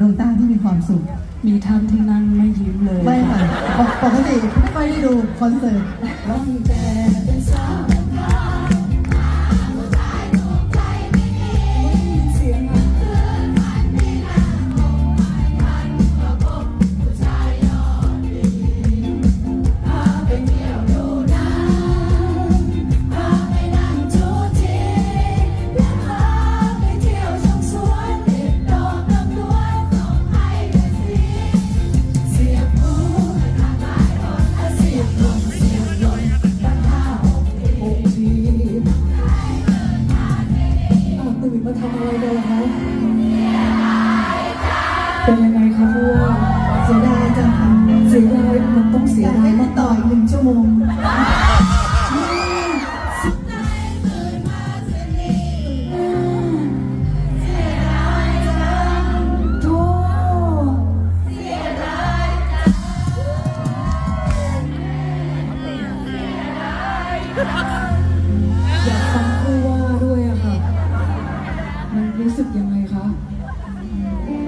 ดวงตาที่มีความสุข มีท่านที่นั่งไม่ยิ้มเลยไม่ค่ะปกปกติไม่ค่อยได้ดูคอนเสิร์ตร้องแต่เป็นสาว มาทำอะไรกันล่ะคะเป็นยังไงคะพวกเสียดายจังค่ะเสียดายมันต้องเสียดายมาต่อกอีกหนึ่งชั่วโมงๆโธ่ มันรู้สึกยังไงคะ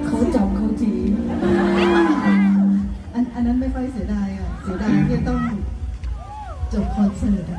เขาจับเขาจี อันอันนั้นไม่ค่อยเสียดายอะ เสียดายที่ต้องจบคอนเสิร์ตอะ